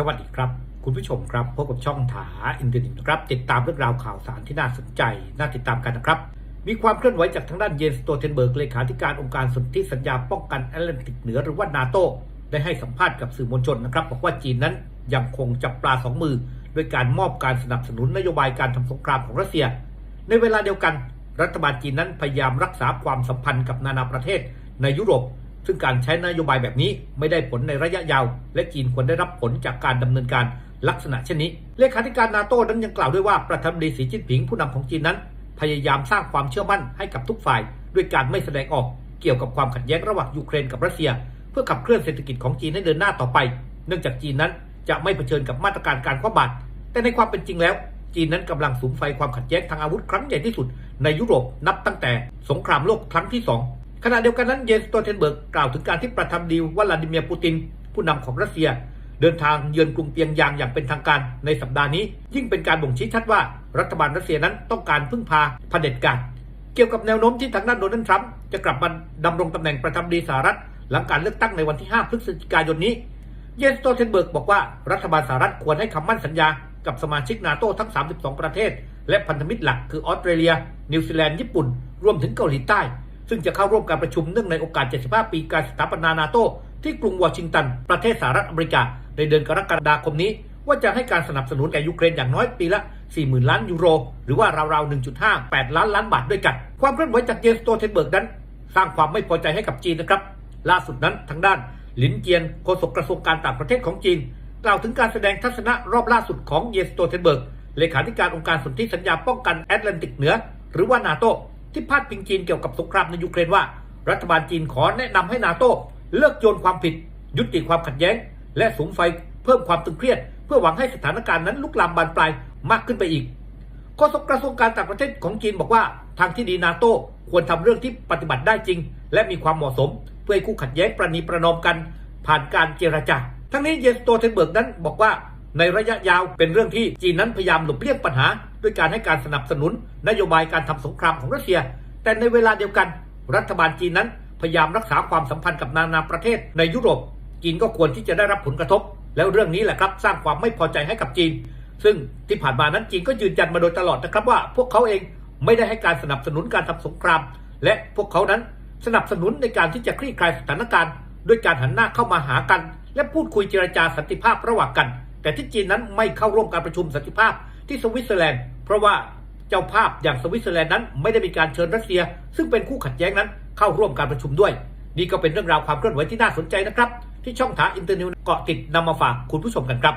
สวัสดีครับ คุณผู้ชมครับพบกับช่องถาอินเทอร์เน็ตนะครับ ติดตามเรื่องราวข่าวสารที่น่าสนใจ น่าติดตามกันนะครับ มีความเคลื่อนไหวจากทางด้านเยนสโตเทนเบิร์กเลขาธิการองค์การสนธิสัญญาป้องกันแอตแลนติกเหนือหรือว่านาโตได้ให้สัมภาษณ์กับสื่อมวลชนนะครับ บอกว่าจีนนั้นยังคงจับปลาสองมือด้วยการมอบการสนับสนุนนโยบายการทำสงครามของรัสเซีย ในเวลาเดียวกัน รัฐบาลจีนนั้นพยายามรักษาความสัมพันธ์กับนานาประเทศในยุโรป ซึ่งการใช้นโยบายแบบนี้ไม่ได้ผลในระยะยาว และจีนควรได้รับผลจากการดำเนินการลักษณะเช่นนี้ เลขาธิการนาโต้นั้นยังกล่าวด้วยว่าประธานาธิบดีสีจิ้นผิงผู้นำของจีนนั้น พยายามสร้างความเชื่อมั่นให้กับทุกฝ่าย ด้วยการไม่แสดงออกเกี่ยวกับความขัดแย้งระหว่างยูเครนกับรัสเซีย เพื่อขับเคลื่อนเศรษฐกิจของจีนให้เดินหน้าต่อไป เนื่องจากจีนนั้นจะไม่เผชิญกับมาตรการการคว่ำบาตรแต่ในความเป็นจริงแล้ว จีนนั้นกำลังสูงไฟความขัดแย้งทางอาวุธครั้งใหญ่ที่สุดในยุโรปนับตั้งแต่สงครามโลกครั้งที่สอง ขณะเดียวกันนั้นเยนสโตเทนเบิร์กกล่าวถึงการที่ประธานาธิบดีวลาดิเมียร์ปูติน ผู้นำของรัสเซีย เดินทางเยือนกรุงเปียงยางอย่างเป็นทางการในสัปดาห์นี้ ยิ่งเป็นการบ่งชี้ชัดว่ารัฐบาลรัสเซียนั้นต้องการพึ่งพาเผด็จการเกี่ยวกับแนวโน้มที่ทางด้านโดนัลด์ทรัมป์จะกลับมาดำรงตำแหน่งประธานดีสหรัฐ หลังการเลือกตั้งในวันที่ 5 พฤศจิกายนนี้ เยนสโตเทนเบิร์กบอกว่ารัฐบาลสหรัฐควรให้คำมั่นสัญญากับสมาชิกนาโต้ทั้ง 32 ประเทศ และพันธมิตรหลักคือออสเตรเลีย นิวซีแลนด์ญี่ปุ่น รวมถึงเกาหลีใต้ ซึ่งจะเข้าร่วมการประชุมเนื่องในโอกาส 75 ปีการสถาปนานาโต้ที่กรุงวอชิงตัน ประเทศสหรัฐอเมริกา ในเดือนกรกฎาคมนี้ ว่าจะให้การสนับสนุนแก่ยูเครนอย่างน้อยปีละ 40,000 ล้านยูโร หรือว่าราวๆ 1.58 ล้านล้านบาทด้วยกัน ความเคลื่อนไหวจากเยนสโตเทนเบิร์กนั้น สร้างความไม่พอใจให้กับจีนนะครับ ล่าสุดนั้นทางด้านหลินเจียนโฆษกกระทรวงการต่างประเทศของจีน กล่าวถึงการแสดงทัศนะรอบล่าสุดของเยนสโตเทนเบิร์กเลขาธิการองค์การสนธิสัญญาป้องกันแอตแลนติกเหนือ หรือว่านาโต ที่พาดพิงจีนเกี่ยวกับสงครามในยูเครนว่า รัฐบาลจีนขอแนะนำให้นาโต้เลิกโยนความผิด ยุติความขัดแย้ง และสูงไฟเพิ่มความตึงเครียด เพื่อหวังให้สถานการณ์นั้นลุกลามบานปลายมากขึ้นไปอีกโฆษกกระทรวงการต่างประเทศของจีนบอกว่า ทางที่ดีนาโต้ควรทำเรื่องที่ปฏิบัติได้จริง และมีความเหมาะสม เพื่อให้คู่ขัดแย้งประนีประนอมกัน ผ่านการเจรจาทั้งนี้เยนสโตเทนเบิร์กนั้นบอกว่า ในระยะยาวเป็นเรื่องที่จีนนั้นพยายามหลบเลี่ยงปัญหา ด้วยการให้การสนับสนุน นโยบายการทำสงครามของรัสเซีย แต่ในเวลาเดียวกัน รัฐบาลจีนนั้นพยายามรักษาความสัมพันธ์กับนานาประเทศในยุโรป จีนก็ควรที่จะได้รับผลกระทบ แล้วเรื่องนี้แหละครับสร้างความไม่พอใจให้กับจีน ซึ่งที่ผ่านมานั้นจีนก็ยืนยันมาโดยตลอดนะครับว่า พวกเขาเองไม่ได้ให้การสนับสนุนการทำสงคราม และพวกเขานั้นสนับสนุนในการที่จะคลี่คลายสถานการณ์ ด้วยการหันหน้าเข้ามาหากัน และพูดคุยเจรจาสันติภาพระหว่างกัน แต่ที่จีนนั้นไม่เข้าร่วมการประชุมสันติภาพที่สวิตเซอร์แลนด์ เพราะว่าเจ้าภาพอย่างสวิตเซอร์แลนด์นั้น ไม่ได้มีการเชิญรัสเซีย ซึ่งเป็นคู่ขัดแย้งนั้นเข้าร่วมการประชุมด้วย นี่ก็เป็นเรื่องราวความเคลื่อนไหวที่น่าสนใจนะครับ ที่ช่องถาอินเตอร์นิวเกาะติดนำมาฝากคุณผู้ชมกันครับ